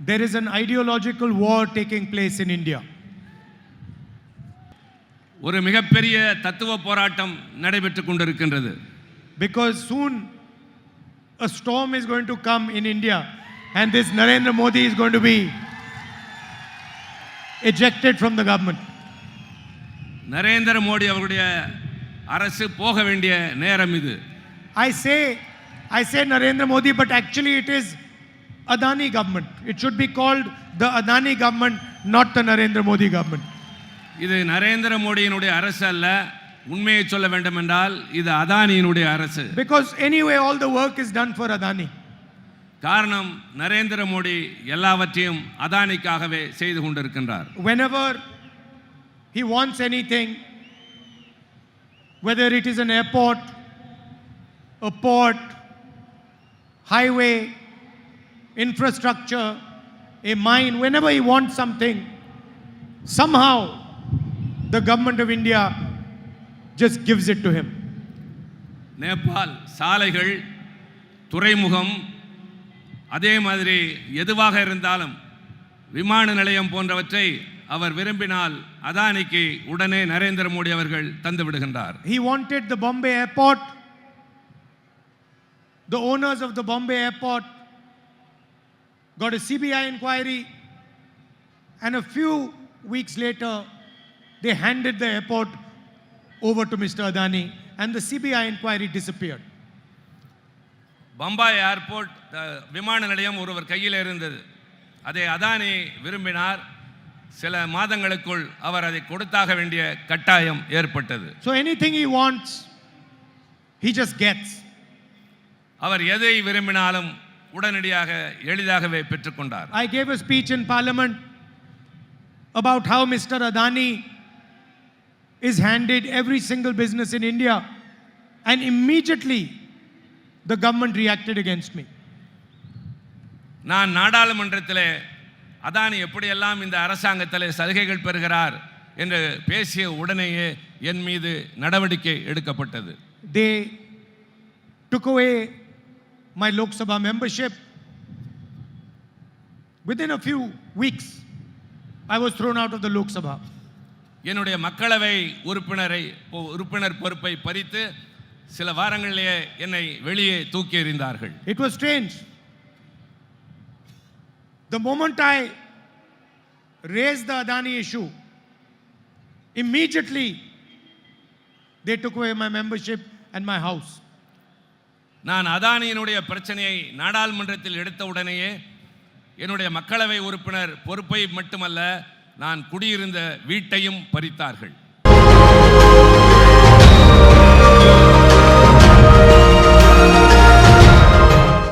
there is an ideological war taking place in India. ஒரு மிகப்பெரிய தத்துவ போராட்டம் நடைபெற்றுக் கொண்டிருக்கின்றது Because soon a storm is going to come in India, and this Narendra Modi is going to be ejected from the government. Narendra Modi அவருடைய அரசு போக வேண்டிய நேரம் இது I say, I say Narendra Modi, but actually it is Adani government. It should be called the Adani government, not the Narendra Modi government. இது நரேந்திர மோடியினுடைய அரசு அல்ல உண்மையை சொல்ல வேண்டும் என்றால் இது அதானியினுடைய அரசு Because anyway, all the work is done for Adani. காரணம் நரேந்திர மோடி எல்லாவற்றையும் அதானிக்காகவே செய்து கொண்டிருக்கின்றார் Whenever he wants anything, whether it is an airport, a port, highway, infrastructure, a mine, whenever he wants something, somehow the government of India just gives it to him. Nepal சாலைகள் துறைமுகம் அதே மாதிரி எதுவாக இருந்தாலும் விமான நிலையம் போன்றவற்றை அவர் விரும்பினால் அதானிக்கு உடனே நரேந்திர மோடி அவர்கள் தந்து விடுகின்றார் He wanted the Bombay airport. The owners of the Bombay airport got a CBI inquiry, and a few weeks later, they handed the airport over to Mr. Adani, and the CBI inquiry disappeared. Bombay airport விமான நிலையம் ஒருவர் கையில் இருந்தது அதை அதானி விரும்பினார் சில மாதங்களுக்குள் அவர் அதை கொடுத்தாக வேண்டிய கட்டாயம் ஏற்பட்டது So anything he wants, he just gets. அவர் எதை விரும்பினாலும் உடனடியாக எளிதாகவே பெற்றுக்கொண்டார் I gave a speech in Parliament about how Mr. Adani is handed every single business in India, and immediately the government reacted against me. நான் நாடாளுமன்றத்திலே அதானி எப்படியெல்லாம் இந்த அரசாங்கத்திலே சலுகைகள் பெறுகிறார் என்று பேசிய உடனேயே என் மீது நடவடிக்கை எடுக்கப்பட்டது They took away my Lok Sabha membership. Within a few weeks, I was thrown out of the Lok Sabha. என்னுடைய மக்களவை உறுப்பினரை உறுப்பினர் பொறுப்பை பறித்து சில வாரங்களிலேயே என்னை வெளியே தூக்கி எறிந்தார்கள் It was strange. The moment I raised the Adani issue, immediately they took away my membership and my house. நான் அதானியினுடைய பிரச்சனையை நாடாளுமன்றத்தில் எடுத்த உடனேயே என்னுடைய மக்களவை உறுப்பினர் பொறுப்பை மட்டுமல்ல நான் குடியிருந்த வீட்டையும் பறித்தார்கள்.